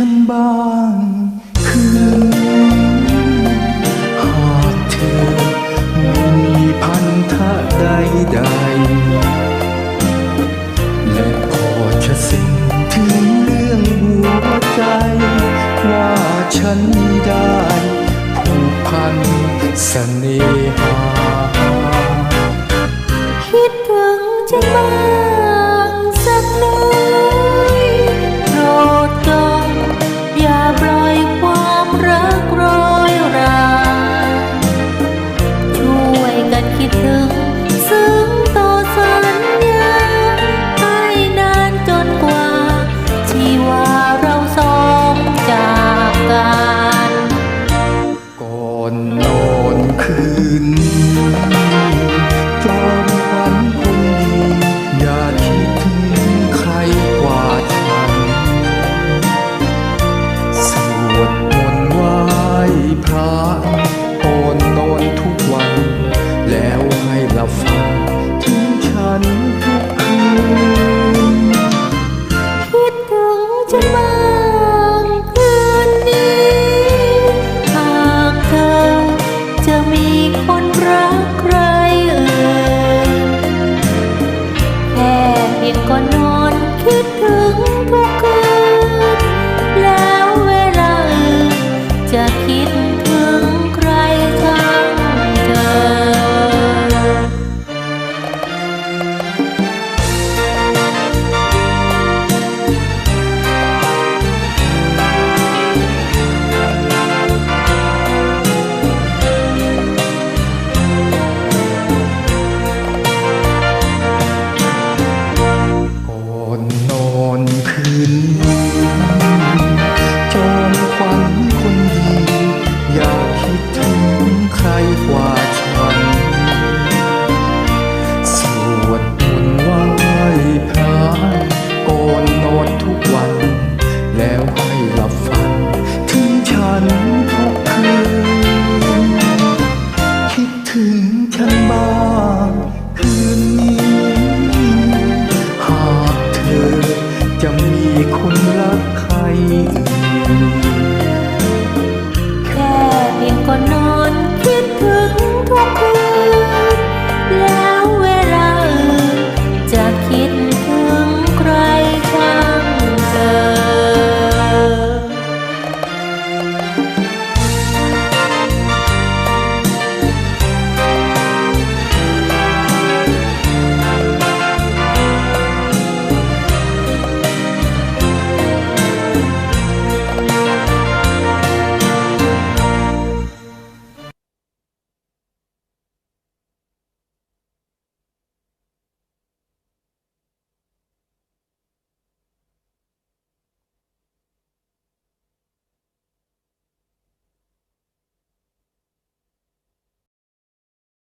ฉันบ้างคืนหากเธอไม่มีพันธะใดใดและขอจะสิ่งถึงเรื่องหัวใจ ว่าฉันได้ผูกพันเสน่หา คิดถึงฉันบ้าง อื่น could go. Good night. ที่คุณรัก